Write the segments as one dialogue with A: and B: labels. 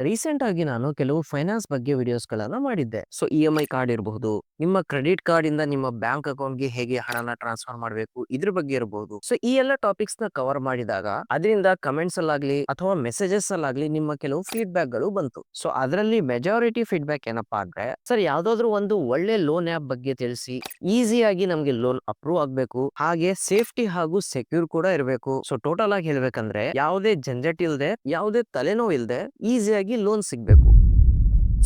A: Recent ಆಗಿ ನಾನು ಕೆಲವು ಫೈನಾನ್ಸ್ ಬಗ್ಗೆ ವಿಡಿಯೋಸ್ ಗಳನ್ನ ಮಾಡಿದ್ದೆ. So, E M I card ಇರಬಹುದು, ನಿಮ್ಮ ಕ್ರೆಡಿಟ್ ಕಾರ್ಡ್ ಇಂದ ನಿಮ್ಮ ಬ್ಯಾಂಕ್ ಅಕೌಂಟ್ಗೆ ಹೇಗೆ ಹಣನ ಟ್ರಾನ್ಸ್ಫರ್ ಮಾಡಬೇಕು, ಇದ್ರ ಬಗ್ಗೆ ಇರಬಹುದು. ಸೊ, ಈ ಎಲ್ಲ ಟಾಪಿಕ್ಸ್ನ ಕವರ್ ಮಾಡಿದಾಗ ಅದರಿಂದ ಕಮೆಂಟ್ಸ್ ಅಲ್ಲಾಗ್ಲಿ ಅಥವಾ ಮೆಸೇಜಸ್ ಅಲ್ಲಾಗ್ಲಿ ನಿಮ್ಮ ಕೆಲವು ಫೀಡ್ಬ್ಯಾಕ್ಗಳು ಬಂತು. ಸೊ, ಅದರಲ್ಲಿ ಮೆಜಾರಿಟಿ ಫೀಡ್ಬ್ಯಾಕ್ ಏನಪ್ಪಾ ಅಂದ್ರೆ, ಸರ್ ಯಾವ್ದಾದ್ರು ಒಂದು ಒಳ್ಳೆ ಲೋನ್ ಆಪ್ ಬಗ್ಗೆ ತಿಳಿಸಿ, ಈಸಿಯಾಗಿ ನಮ್ಗೆ ಲೋನ್ ಅಪ್ರೂವ್ ಆಗ್ಬೇಕು, ಹಾಗೆ ಸೇಫ್ಟಿ ಹಾಗೂ ಸೆಕ್ಯೂರ್ ಕೂಡ ಇರಬೇಕು. ಸೊ, ಟೋಟಲ್ ಆಗಿ ಹೇಳ್ಬೇಕಂದ್ರೆ, ಯಾವುದೇ ಜಂಜಟ್ ಇಲ್ದೆ, ಯಾವುದೇ ತಲೆನೋವು ಇಲ್ದೆ ಈಸಿಯಾಗಿ ಲೋನ್ ಸಿಗಬೇಕು.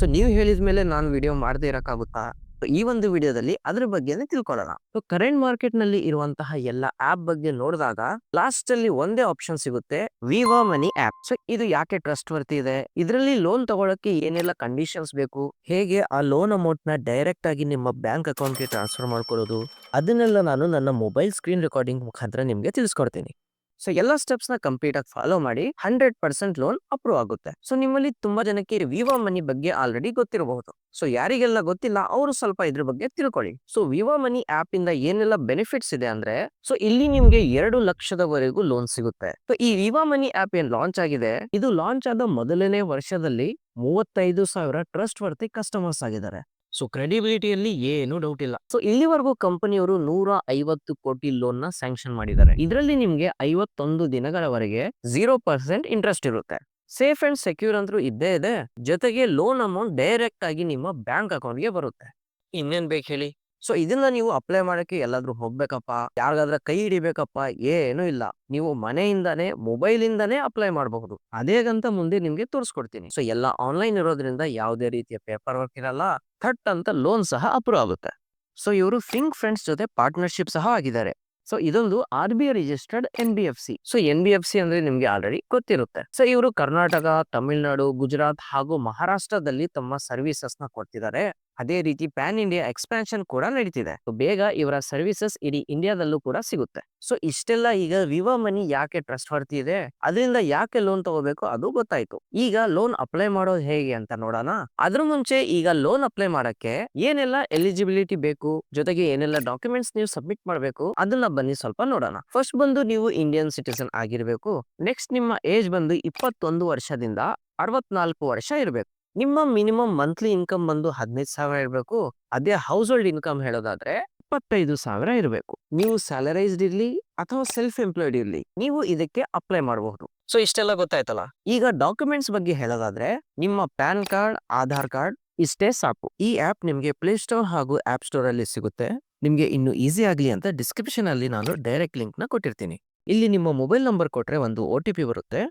A: ಸೊ ನೀವು ಹೇಳಿದ ಮೇಲೆ ನಾನು ವಿಡಿಯೋ ಮಾಡದೇ ಇರೋಕ್ಕಾಗುತ್ತಾ? ಈ ಒಂದು ವಿಡಿಯೋದಲ್ಲಿ ಅದ್ರ ಬಗ್ಗೆನೇ ತಿಳ್ಕೊಳ್ಳೋಣ. ಸೊ ಕರೆಂಟ್ ಮಾರ್ಕೆಟ್ನಲ್ಲಿ ಇರುವಂತಹ ಎಲ್ಲ ಆಪ್ ಬಗ್ಗೆ ನೋಡಿದಾಗ ಲಾಸ್ಟ್ ಅಲ್ಲಿ ಒಂದೇ ಆಪ್ಷನ್ ಸಿಗುತ್ತೆ ವಿವೋ ಮನಿ ಆಪ್ ಸೊ ಇದು ಯಾಕೆ ಟ್ರಸ್ಟ್ ವರ್ತಿ ಇದೆ? ಇದರಲ್ಲಿ ಲೋನ್ ತಗೊಳಕ್ಕೆ ಏನೆಲ್ಲ ಕಂಡೀಷನ್ಸ್ ಬೇಕು? ಹೇಗೆ ಆ ಲೋನ್ ಅಮೌಂಟ್ನ ಡೈರೆಕ್ಟ್ ಆಗಿ ನಿಮ್ಮ ಬ್ಯಾಂಕ್ ಅಕೌಂಟ್ಗೆ ಟ್ರಾನ್ಸ್ಫರ್ ಮಾಡ್ಕೊಳ್ಳೋದು? ಅದನ್ನೆಲ್ಲ ನಾನು ನನ್ನ ಮೊಬೈಲ್ ಸ್ಕ್ರೀನ್ ರೆಕಾರ್ಡಿಂಗ್ ಮುಖಾಂತರ ನಿಮ್ಗೆ ತಿಳಿಸ್ಕೊಡ್ತೀನಿ. ಸೊ, ಎಲ್ಲ ಸ್ಟೆಪ್ಸ್ನ ಕಂಪ್ಲೀಟ್ ಆಗಿ ಫಾಲೋ ಮಾಡಿ ಹಂಡ್ರೆಡ್ ಪರ್ಸೆಂಟ್ ಲೋನ್ ಅಪ್ರೂವ್ ಆಗುತ್ತೆ. ಸೊ, ನಿಮ್ಮಲ್ಲಿ ತುಂಬಾ ಜನಕ್ಕೆ ವಿವಾ ಮನಿ ಬಗ್ಗೆ ಆಲ್ರೆಡಿ ಗೊತ್ತಿರಬಹುದು. ಸೊ, ಯಾರಿಗೆಲ್ಲ ಗೊತ್ತಿಲ್ಲ, ಅವರು ಸ್ವಲ್ಪ ಇದ್ರ ಬಗ್ಗೆ ತಿಳ್ಕೊಳ್ಳಿ. ಸೊ, ವಿವಾ ಮನಿ ಆಪ್ ಇಂದ ಏನೆಲ್ಲ ಬೆನಿಫಿಟ್ಸ್ ಇದೆ ಅಂದ್ರೆ, ಸೊ, ಇಲ್ಲಿ ನಿಮ್ಗೆ ಎರಡು ಲಕ್ಷದವರೆಗೂ ಲೋನ್ ಸಿಗುತ್ತೆ. ಸೊ, ಈ ವಿವಾ ಮನಿ ಆಪ್ ಏನ್ ಲಾಂಚ್ ಆಗಿದೆ, ಇದು ಲಾಂಚ್ ಆದ ಮೊದಲನೇ ವರ್ಷದಲ್ಲಿ ಮೂವತ್ತೈದು ಸಾವಿರ ಟ್ರಸ್ಟ್ ವರ್ತಿ ಕಸ್ಟಮರ್ಸ್ ಆಗಿದ್ದಾರೆ. ಸೊ ಕ್ರೆಡಿಬಿಲಿಟಿಯಲ್ಲಿ ಏನು ಡೌಟ್ ಇಲ್ಲ. ಸೊ ಇಲ್ಲಿವರೆಗೂ ಕಂಪನಿಯವರು ನೂರ ಐವತ್ತು ಕೋಟಿ ಲೋನ್ನ ಸ್ಯಾಂಕ್ಷನ್ ಮಾಡಿದ್ದಾರೆ. ಇದರಲ್ಲಿ ನಿಮ್ಗೆ ಐವತ್ತೊಂದು ದಿನಗಳವರೆಗೆ ಜೀರೋ ಪರ್ಸೆಂಟ್ ಇಂಟ್ರೆಸ್ಟ್ ಇರುತ್ತೆ. ಸೇಫ್ ಅಂಡ್ ಸೆಕ್ಯೂರ್ ಅಂತೂ ಇದ್ದೇ ಇದೆ. ಜೊತೆಗೆ ಲೋನ್ ಅಮೌಂಟ್ ಡೈರೆಕ್ಟ್ ಆಗಿ ನಿಮ್ಮ ಬ್ಯಾಂಕ್ ಅಕೌಂಟ್ಗೆ ಬರುತ್ತೆ. ಇನ್ನೇನ್ ಬೇಕು ಹೇಳಿ? ಸೊ ಇದನ್ನ ನೀವು ಅಪ್ಲೈ ಮಾಡಕ್ಕೆ ಎಲ್ಲಾದ್ರೂ ಹೋಗ್ಬೇಕಪ್ಪ? ಯಾರಿಗಾದ್ರ ಕೈ ಹಿಡಿಬೇಕಪ್ಪ? ಏನು ಇಲ್ಲ. ನೀವು ಮನೆಯಿಂದಾನೇ ಮೊಬೈಲ್ ಇಂದಾನೇ ಅಪ್ಲೈ ಮಾಡಬಹುದು. ಅದೇಗಂತ ಮುಂದೆ ನಿಮ್ಗೆ ತೋರಿಸ್ಕೊಡ್ತೀನಿ. ಸೊ, ಎಲ್ಲ ಆನ್ಲೈನ್ ಇರೋದ್ರಿಂದ ಯಾವುದೇ ರೀತಿಯ ಪೇಪರ್ ವರ್ಕ್ ಇರಲ್ಲ. ಥಟ್ ಅಂತ ಲೋನ್ ಸಹ ಅಪ್ರೂವ್ ಆಗುತ್ತೆ. ಸೊ, ಇವರು ಫಿಂಕ್ ಫ್ರೆಂಡ್ಸ್ ಜೊತೆ ಪಾರ್ಟ್ನರ್ಶಿಪ್ ಸಹ ಆಗಿದ್ದಾರೆ. ಸೊ, ಇದೊಂದು R B I registered N B F C. So, N B F C ಅಂದ್ರೆ ನಿಮ್ಗೆ ಆಲ್ರೆಡಿ ಗೊತ್ತಿರುತ್ತೆ. ಸೊ, ಇವರು ಕರ್ನಾಟಕ, ತಮಿಳುನಾಡು, ಗುಜರಾತ್ ಹಾಗೂ ಮಹಾರಾಷ್ಟ್ರದಲ್ಲಿ ತಮ್ಮ ಸರ್ವಿಸಸ್ನ ಕೊಡ್ತಿದ್ದಾರೆ. ಅದೇ ರೀತಿ ಪ್ಯಾನ್ ಇಂಡಿಯಾ ಎಕ್ಸ್ಪಾನ್ಷನ್ ಕೂಡ ನಡೀತಿದೆ. ಬೇಗ ಇವರ ಸರ್ವಿಸಸ್ ಇಡೀ ಇಂಡಿಯಾದಲ್ಲೂ ಕೂಡ ಸಿಗುತ್ತೆ. ಸೊ, ಇಷ್ಟೆಲ್ಲ ಈಗ ವಿವಾ ಮನಿ ಯಾಕೆ ಟ್ರಸ್ಟ್ ವರ್ತಿ ಇದೆ? ಅದರಿಂದ ಯಾಕೆ ಲೋನ್ ತಗೋಬೇಕು? ಅದು ಗೊತ್ತಾಯ್ತು. ಈಗ ಲೋನ್ ಅಪ್ಲೈ ಮಾಡೋದು ಹೇಗೆ ಅಂತ ನೋಡೋಣ. ಅದ್ರ ಮುಂಚೆ ಈಗ ಲೋನ್ ಅಪ್ಲೈ ಮಾಡಕ್ಕೆ ಏನೆಲ್ಲ ಎಲಿಜಿಬಿಲಿಟಿ ಬೇಕು? ಜೊತೆಗೆ ಏನೆಲ್ಲ ಡಾಕ್ಯುಮೆಂಟ್ಸ್ ನೀವು ಸಬ್ಮಿಟ್ ಮಾಡಬೇಕು? ಅದನ್ನ ಬನ್ನಿ ಸ್ವಲ್ಪ ನೋಡೋಣ. ಫಸ್ಟ್ ಬಂದು ನೀವು ಇಂಡಿಯನ್ ಸಿಟಿಸನ್ ಆಗಿರ್ಬೇಕು. ನೆಕ್ಸ್ಟ್ ನಿಮ್ಮ ಏಜ್ ಬಂದು ಇಪ್ಪತ್ತೊಂದು ವರ್ಷದಿಂದ ಅರವತ್ನಾಲ್ಕು ವರ್ಷ ಇರಬೇಕು. ನಿಮ್ಮ ಮಿನಿಮಮ್ ಮಂತ್ಲಿ ಇನ್ಕಮ್ ಬಂದು ಹದಿನೈದು ಸಾವಿರ ಇರಬೇಕು ಅದೇ ಹೌಸ್ ಹೋಲ್ಡ್ ಇನ್ಕಮ್ ಹೇಳೋದಾದ್ರೆ ಇಪ್ಪತ್ತೈದು ಸಾವಿರ ಇರಬೇಕು. ನೀವು ಸ್ಯಾಲರೈಸ್ಡ್ ಇರ್ಲಿ ಅಥವಾ ಸೆಲ್ಫ್ ಎಂಪ್ಲಾಯ್ಡ್ ಇರ್ಲಿ ನೀವು ಇದಕ್ಕೆ ಅಪ್ಲೈ ಮಾಡಬಹುದು ಸೊ ಇಷ್ಟೆಲ್ಲ ಗೊತ್ತಾಯ್ತಲ್ಲ? ಈಗ ಡಾಕ್ಯುಮೆಂಟ್ಸ್ ಬಗ್ಗೆ ಹೇಳೋದಾದ್ರೆ ನಿಮ್ಮ ಪ್ಯಾನ್ ಕಾರ್ಡ್ ಆಧಾರ್ ಕಾರ್ಡ್ ಇಷ್ಟೇ ಸಾಕು. ಈ ಆಪ್ ನಿಮಗೆ ಪ್ಲೇ ಸ್ಟೋರ್ ಹಾಗೂ ಆಪ್ ಸ್ಟೋರ್ ಅಲ್ಲಿ ಸಿಗುತ್ತೆ. ನಿಮಗೆ ಇನ್ನು ಈಸಿ ಆಗಲಿ ಅಂತ ಡಿಸ್ಕ್ರಿಪ್ಷನ್ ಅಲ್ಲಿ ನಾನು ಡೈರೆಕ್ಟ್ ಲಿಂಕ್ನ ಕೊಟ್ಟಿರ್ತೀನಿ. ಇಲ್ಲಿ ನಿಮ್ಮ ಮೊಬೈಲ್ ನಂಬರ್ ಕೊಟ್ರೆ ಒಂದು ಒ ಟಿ ಪಿ ಬರುತ್ತೆ.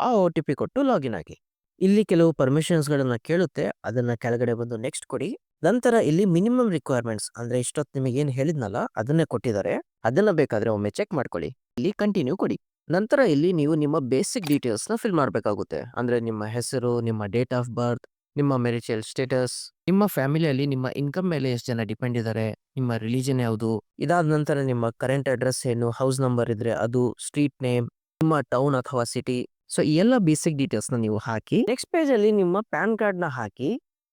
A: ಆ ಒ ಟಿ ಪಿ ಕೊಟ್ಟು ಲಾಗಿನ್ ಆಗಿ. ಇಲ್ಲಿ ಕೆಲವು ಪರ್ಮಿಷನ್ಸ್ಗಳನ್ನು ಕೇಳುತ್ತೆ, ಅದನ್ನ ಕೆಳಗಡೆ ಬಂದು ನೆಕ್ಸ್ಟ್ ಕೊಡಿ. ನಂತರ ಇಲ್ಲಿ ಮಿನಿಮಮ್ ರಿಕ್ವೈರ್ಮೆಂಟ್ಸ್ ಅಂದ್ರೆ ಇಷ್ಟೊತ್ತು ನಿಮಗೆ ಏನು ಹೇಳಿದ್ನಲ್ಲ, ಅದನ್ನೇ ಕೊಟ್ಟಿದ್ದಾರೆ. ಅದನ್ನ ಬೇಕಾದ್ರೆ ಒಮ್ಮೆ ಚೆಕ್ ಮಾಡ್ಕೊಳ್ಳಿ. ಇಲ್ಲಿ ಕಂಟಿನ್ಯೂ ಕೊಡಿ. ನಂತರ ಇಲ್ಲಿ ನೀವು ನಿಮ್ಮ ಬೇಸಿಕ್ ಡೀಟೇಲ್ಸ್ನ ಫಿಲ್ ಮಾಡಬೇಕಾಗುತ್ತೆ. ಅಂದ್ರೆ ನಿಮ್ಮ ಹೆಸರು, ನಿಮ್ಮ ಡೇಟ್ ಆಫ್ ಬರ್ತ್, ನಿಮ್ಮ ಮೆರಿಚಲ್ ಸ್ಟೇಟಸ್, ನಿಮ್ಮ ಫ್ಯಾಮಿಲಿಯಲ್ಲಿ ನಿಮ್ಮ ಇನ್ಕಮ್ ಮೇಲೆ ಎಷ್ಟು ಜನ ಡಿಪೆಂಡ್ ಇದ್ದಾರೆ, ನಿಮ್ಮ ರಿಲಿಜನ್ ಯಾವುದು, ಇದಾದ ನಂತರ ನಿಮ್ಮ ಕರೆಂಟ್ ಅಡ್ರೆಸ್ ಏನು, ಹೌಸ್ ನಂಬರ್ ಇದ್ರೆ ಅದು, ಸ್ಟ್ರೀಟ್ ನೇಮ್, ನಿಮ್ಮ ಟೌನ್ ಅಥವಾ ಸಿಟಿ ಸೊ, ಈ ಎಲ್ಲ ಬೇಸಿಕ್ ಡೀಟೇಲ್ಸ್ನ ನೀವು ಹಾಕಿ ನೆಕ್ಸ್ಟ್ ಪೇಜ್ ಅಲ್ಲಿ ನಿಮ್ಮ ಪ್ಯಾನ್ ಕಾರ್ಡ್ನ ಹಾಕಿ,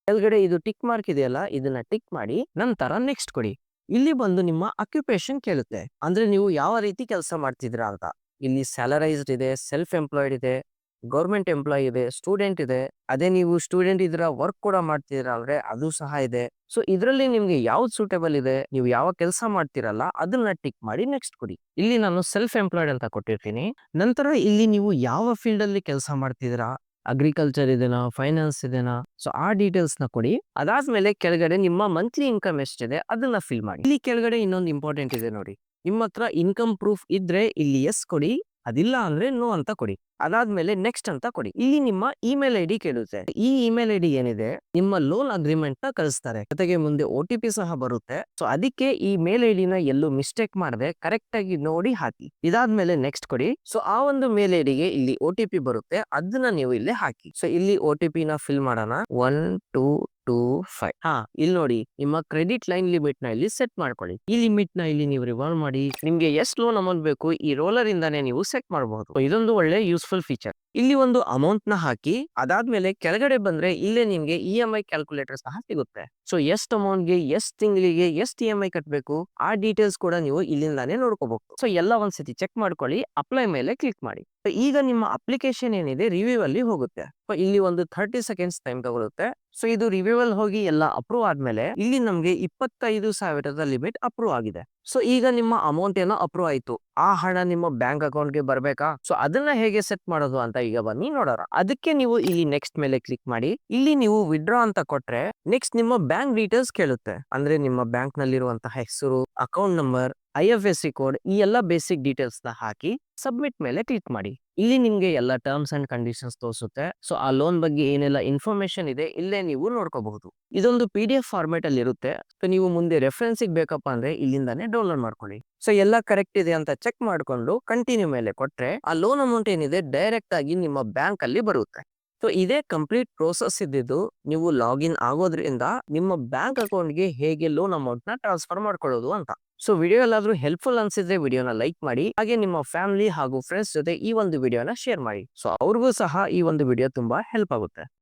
A: ಕೆಳಗಡೆ ಇದು ಟಿಕ್ ಮಾರ್ಕ್ ಇದೆಯಲ್ಲ, ಇದನ್ನ ಟಿಕ್ ಮಾಡಿ, ನಂತರ ನೆಕ್ಸ್ಟ್ ಕೊಡಿ. ಇಲ್ಲಿ ಬಂದು ನಿಮ್ಮ ಅಕ್ಯುಪೇಷನ್ ಕೇಳುತ್ತೆ. ಅಂದ್ರೆ ನೀವು ಯಾವ ರೀತಿ ಕೆಲಸ ಮಾಡ್ತಿದ್ರಾ ಅಂತ. ಇಲ್ಲಿ ಸ್ಯಾಲರೈಸ್ಡ್ ಇದೆ, ಸೆಲ್ಫ್ ಎಂಪ್ಲಾಯ್ಡ್ ಇದೆ. ಗೌರ್ಮೆಂಟ್ ಎಂಪ್ಲಾಯ್ ಇದೆ, ಸ್ಟೂಡೆಂಟ್ ಇದೆ, ಅದೇ ನೀವು ಸ್ಟೂಡೆಂಟ್ ಇದ್ರ ವರ್ಕ್ ಕೂಡ ಮಾಡ್ತಿದ್ದೀರಾ ಅಂದ್ರೆ ಅದು ಸಹ ಇದೆ. ಸೊ, ಇದರಲ್ಲಿ ನಿಮ್ಗೆ ಯಾವ್ದು ಸೂಟೇಬಲ್ ಇದೆ, ನೀವು ಯಾವ ಕೆಲಸ ಮಾಡ್ತಿರಲ್ಲ, ಅದನ್ನ ಟಿಕ್ ಮಾಡಿ ನೆಕ್ಸ್ಟ್ ಕೊಡಿ. ಇಲ್ಲಿ ನಾನು ಸೆಲ್ಫ್ ಎಂಪ್ಲಾಯ್ಡ್ ಅಂತ ಕೊಟ್ಟಿರ್ತೀನಿ. ನಂತರ ಇಲ್ಲಿ ನೀವು ಯಾವ ಫೀಲ್ಡ್ ಅಲ್ಲಿ ಕೆಲಸ ಮಾಡ್ತಿದ್ದೀರಾ ಅಗ್ರಿಕಲ್ಚರ್ ಇದೆನಾ ಫೈನಾನ್ಸ್ ಇದೆನಾ, ಸೊ, ಆ ಡೀಟೇಲ್ಸ್ನ ಕೊಡಿ. ಅದಾದ್ಮೇಲೆ ಕೆಳಗಡೆ ನಿಮ್ಮ ಮಂತ್ಲಿ ಇನ್ಕಮ್ ಎಷ್ಟಿದೆ, ಅದನ್ನ ಫಿಲ್ ಮಾಡಿ. ಇಲ್ಲಿ ಕೆಳಗಡೆ ಇನ್ನೊಂದು ಇಂಪಾರ್ಟೆಂಟ್ ಇದೆ ನೋಡಿ. ನಿಮ್ಮ ಹತ್ರ ಇನ್ಕಮ್ ಪ್ರೂಫ್ ಇದ್ರೆ ಇಲ್ಲಿ ಎಸ್ ಕೊಡಿ. ಅದಿಲ್ಲ ಅಂದ್ರೆ ನೋ ಅಂತ ಕೊಡಿ. ಅದಾದ್ಮೇಲೆ ನೆಕ್ಸ್ಟ್ ಅಂತ ಕೊಡಿ. ಇಲ್ಲಿ ನಿಮ್ಮ ಇಮೇಲ್ ಐ ಡಿ ಕೇಳುತ್ತೆ. ಈ ಇಮೇಲ್ ಐ ಡಿ ಏನಿದೆ? ನಿಮ್ಮ ಲೋನ್ ಅಗ್ರಿಮೆಂಟ್ನ ಕಳಿಸ್ತಾರೆ. ಜೊತೆಗೆ ಮುಂದೆ ಓ ಸಹ ಬರುತ್ತೆ. ಸೊ ಅದಕ್ಕೆ ಈ ಮೇಲ್ ಐ ನ ಎಲ್ಲೂ ಮಿಸ್ಟೇಕ್ ಮಾಡದೆ ಕರೆಕ್ಟ್ ಆಗಿ ನೋಡಿ ಹಾಕಿ. ಇದಾದ್ಮೇಲೆ ನೆಕ್ಸ್ಟ್ ಕೊಡಿ. ಸೊ ಆ ಒಂದು ಮೇಲ್ ಐ ಗೆ ಇಲ್ಲಿ ಓ ಟಿ ಪಿ ಬರುತ್ತೆ. ಅದನ್ನ ನೀವು ಇಲ್ಲಿ ಹಾಕಿ. ಸೊ ಇಲ್ಲಿ ಓ ಟಿ ಪಿ ನ ಫಿಲ್ ಮಾಡೋಣ. One two two five. ಹಾ ಇಲ್ಲಿ ನೋಡಿ, ನಿಮ್ಮ ಕ್ರೆಡಿಟ್ ಲೈನ್ ಲಿಮಿಟ್ನ ಇಲ್ಲಿ ಸೆಟ್ ಮಾಡ್ಕೊಳ್ಳಿ. ಈ ಲಿಮಿಟ್ನ ಇಲ್ಲಿ ನೀವು ರಿವಾಲ್ವ್ ಮಾಡಿ, ನಿಮ್ಗೆ ಎಷ್ಟು ಲೋನ್ ಅಮೌಂಟ್ ಬೇಕು, ಈ ರೋಲರ್ ಇಂದಾನೆ ನೀವು ಸೆಟ್ ಮಾಡಬಹುದು ಇದೊಂದು ಒಳ್ಳೆ ಯೂಸ್ಫುಲ್ ಫೀಚರ್. ಇಲ್ಲಿ ಒಂದು ಅಮೌಂಟ್ನ ಹಾಕಿ, ಅದಾದ್ಮೇಲೆ ಕೆಳಗಡೆ ಬಂದ್ರೆ ಇಲ್ಲೇ ನಿಮ್ಗೆ ಇ ಎಂ ಐ ಕ್ಯಾಲ್ಕುಲೇಟರ್ ಸಹ ಸಿಗುತ್ತೆ. ಸೊ, ಎಷ್ಟು ಅಮೌಂಟ್ಗೆ ಎಷ್ಟು ತಿಂಗಳಿಗೆ, ಎಷ್ಟು ಇ ಎಂ ಐ ಕಟ್ಟಬೇಕು ಆ ಡೀಟೇಲ್ಸ್ ಕೂಡ ನೀವು ಇಲ್ಲಿಂದಾನೇ ನೋಡ್ಕೋಬಹುದು. ಸೊ, ಎಲ್ಲ ಒಂದ್ಸತಿ ಚೆಕ್ ಮಾಡ್ಕೊಳ್ಳಿ, ಅಪ್ಲೈ ಮೇಲೆ ಕ್ಲಿಕ್ ಮಾಡಿ. ಈಗ ನಿಮ್ಮ ಅಪ್ಲಿಕೇಶನ್ ಏನಿದೆ ರಿವ್ಯೂ ಅಲ್ಲಿ ಹೋಗುತ್ತೆ. ಇಲ್ಲಿ ಒಂದು ಥರ್ಟಿ ಸೆಕೆಂಡ್ಸ್ ಟೈಮ್ ತಗೊಳುತ್ತೆ. ಸೊ, ಇದು ರಿವ್ಯೂ ಅಲ್ಲಿ ಹೋಗಿ ಎಲ್ಲ ಅಪ್ರೂವ್ ಆದ್ಮೇಲೆ ಇಲ್ಲಿ ನಮ್ಗೆ ಇಪ್ಪತ್ತೈದು ಸಾವಿರದ ಲಿಮಿಟ್ ಅಪ್ರೂವ್ ಆಗಿದೆ. ಸೊ, ಈಗ ನಿಮ್ಮ ಅಮೌಂಟ್ ಏನೋ ಅಪ್ರೂವ್ ಆಯ್ತು. ಆ ಹಣ ನಿಮ್ಮ ಬ್ಯಾಂಕ್ ಅಕೌಂಟ್ಗೆ ಬರ್ಬೇಕಾ? ಸೊ, ಅದನ್ನ ಹೇಗೆ ಸೆಟ್ ಮಾಡೋದು ಅಂತ ಈಗ ಬನ್ನಿ ನೋಡೋಣ. ಅದಕ್ಕೆ ನೀವು ಇಲ್ಲಿ ನೆಕ್ಸ್ಟ್ ಮೇಲೆ ಕ್ಲಿಕ್ ಮಾಡಿ. ಇಲ್ಲಿ ನೀವು ವಿಡ್ರಾ ಅಂತ ಕೊಟ್ರೆ ನೆಕ್ಸ್ಟ್ ನಿಮ್ಮ ಬ್ಯಾಂಕ್ ಡೀಟೇಲ್ಸ್ ಕೇಳುತ್ತೆ. ಅಂದ್ರೆ ನಿಮ್ಮ ಬ್ಯಾಂಕ್ ನಲ್ಲಿರುವಂತಹ ಹೆಸರು account number I F S code ಈ ಎಲ್ಲ ಬೇಸಿಕ್ ಡೀಟೇಲ್ಸ್ನ ಹಾಕಿ ಸಬ್ಮಿಟ್ ಮೇಲೆ ಕ್ಲಿಕ್ ಮಾಡಿ. ಇಲ್ಲಿ ನಿಮ್ಗೆ ಎಲ್ಲ ಟರ್ಮ್ಸ್ ಅಂಡ್ ಕಂಡೀಷನ್ಸ್ ತೋರಿಸುತ್ತೆ. ಸೊ, ಆ ಲೋನ್ ಬಗ್ಗೆ ಏನೆಲ್ಲ ಇನ್ಫಾರ್ಮೇಶನ್ ಇದೆ ಇಲ್ಲೇ ನೀವು ನೋಡ್ಕೋಬಹುದು. ಇದೊಂದು ಪಿ ಡಿ ಎಫ್ ಫಾರ್ಮೆಟ್ ಅಲ್ಲಿ ಇರುತ್ತೆ. ಸೊ, ನೀವು ಮುಂದೆ ರೆಫರೆನ್ಸ್ ಬೇಕಪ್ಪ ಅಂದ್ರೆ ಇಲ್ಲಿಂದಾನೇ ಡೌನ್ಲೋಡ್ ಮಾಡ್ಕೊಳ್ಳಿ. ಸೊ, ಎಲ್ಲ ಕರೆಕ್ಟ್ ಇದೆ ಅಂತ ಚೆಕ್ ಮಾಡ್ಕೊಂಡು ಕಂಟಿನ್ಯೂ ಮೇಲೆ ಕೊಟ್ರೆ ಆ ಲೋನ್ ಅಮೌಂಟ್ ಏನಿದೆ ಡೈರೆಕ್ಟ್ ಆಗಿ ನಿಮ್ಮ ಬ್ಯಾಂಕ್ ಅಲ್ಲಿ ಬರುತ್ತೆ. ಸೊ, ಇದೇ ಕಂಪ್ಲೀಟ್ ಪ್ರೋಸೆಸ್ ಇದ್ದಿದ್ದು ನೀವು ಲಾಗಿನ್ ಆಗೋದ್ರಿಂದ ನಿಮ್ಮ ಬ್ಯಾಂಕ್ ಅಕೌಂಟ್ಗೆ ಹೇಗೆ ಲೋನ್ ಅಮೌಂಟ್ನ ಟ್ರಾನ್ಸ್ಫರ್ ಮಾಡ್ಕೊಳ್ಳೋದು ಅಂತ. ಸೊ ವಿಡಿಯೋ ಎಲ್ಲಾದರೂ ಹೆಲ್ಪ್ಫುಲ್ ಅನ್ಸಿದ್ರೆ ವಿಡಿಯೋನ ಲೈಕ್ ಮಾಡಿ, ಹಾಗೆ ನಿಮ್ಮ ಫ್ಯಾಮಿಲಿ ಹಾಗೂ ಫ್ರೆಂಡ್ಸ್ ಜೊತೆ ಈ ಒಂದು ವಿಡಿಯೋನ ಶೇರ್ ಮಾಡಿ. ಸೊ, ಅವ್ರಿಗೂ ಸಹ ಈ ಒಂದು ವಿಡಿಯೋ ತುಂಬಾ ಹೆಲ್ಪ್ ಆಗುತ್ತೆ.